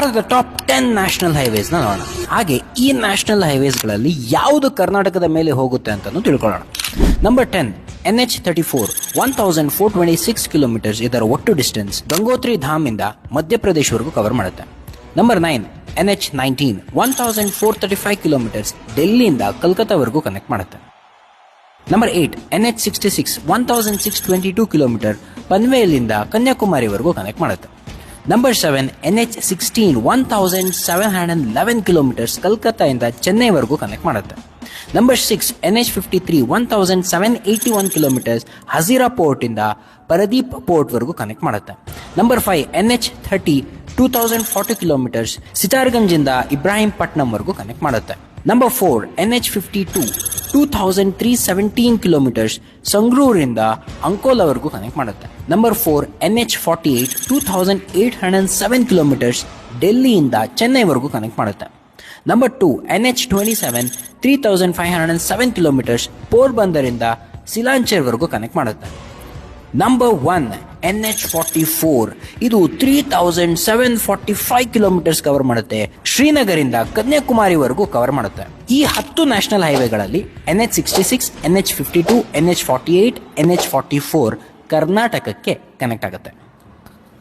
ಭಾರತದ top ten national ಹೈವೇಸ್ನ ನೋಡೋಣ. ಹಾಗೆ ಈ ನ್ಯಾಷನಲ್ ಹೈವೇಸ್ಗಳಲ್ಲಿ ಯಾವುದು ಕರ್ನಾಟಕದ ಮೇಲೆ ಹೋಗುತ್ತೆ ಅಂತಲೂ ತಿಳ್ಕೊಳ್ಳೋಣ. Number ten N H thirty four one thousand four twenty six kilometres ಇದರ ಒಟ್ಟು ಡಿಸ್ಟೆನ್ಸ್ ಗಂಗೋತ್ರಿ ಧಾಮ್ ಇಂದ ಮಧ್ಯಪ್ರದೇಶವರೆಗೂ ಕವರ್ ಮಾಡುತ್ತೆ. Number nine N H nineteen one thousand four thirty five kilometres ಡೆಲ್ಲಿಯಿಂದ ಕಲ್ಕತ್ತಾವರೆಗೂ ಕನೆಕ್ಟ್ ಮಾಡುತ್ತೆ. Number eight N H sixty six one thousand six twenty two kilometre ಪನ್ವೇಲಿಂದ ಕನ್ಯಾಕುಮಾರಿವರೆಗೂ connect ಮಾಡುತ್ತೆ. Number seven N H sixteen one thousand seven hundred eleven kilometres ಕಲ್ಕತ್ತಾಯಿಂದ ಚೆನ್ನೈವರೆಗೂ connect ಮಾಡುತ್ತೆ. Number six N H fifty three one thousand seven eighty one kilometres Hazira ಪೋರ್ಟಿಂದ Paradip ಪೋರ್ಟ್ವರೆಗೂ connect ಮಾಡುತ್ತೆ. Number five N H thirty two thousand forty kilometres ಸಿತಾರ್ಗಂಜಿಂದ ಇಬ್ರಾಹಿಂಪಟ್ನಂವರೆಗೂ connect ಮಾಡುತ್ತೆ. Number four N H fifty two two thousand three seventeen kilometres ಸಂಗ್ರೂರಿಂದ ಅಂಕೋಲವರೆಗೂ connect ಮಾಡುತ್ತೆ. Number four N H forty eight two thousand eight hundred seven kilometres ಡೆಲ್ಲಿಯಿಂದ ಚೆನ್ನೈವರೆಗೂ connect ಮಾಡುತ್ತೆ. Number two N H twenty seven three thousand five hundred seven kilometres ಪೋರ್ಬಂದರಿಂದ ಸಿಲಾಂಚರ್ವರೆಗೂ connect ಮಾಡುತ್ತೆ. Number one N H forty four ಇದು three thousand seven forty five kilometres cover ಮಾಡುತ್ತೆ. ಶ್ರೀನಗರಿಂದ ಕನ್ಯಾಕುಮಾರಿವರೆಗೂ cover ಮಾಡುತ್ತೆ. ಈ ಹತ್ತು national ಹೈವೇಗಳಲ್ಲಿ N H sixty six N H fifty two N H forty eight N H forty four ಕರ್ನಾಟಕಕ್ಕೆ connect ಆಗುತ್ತೆ.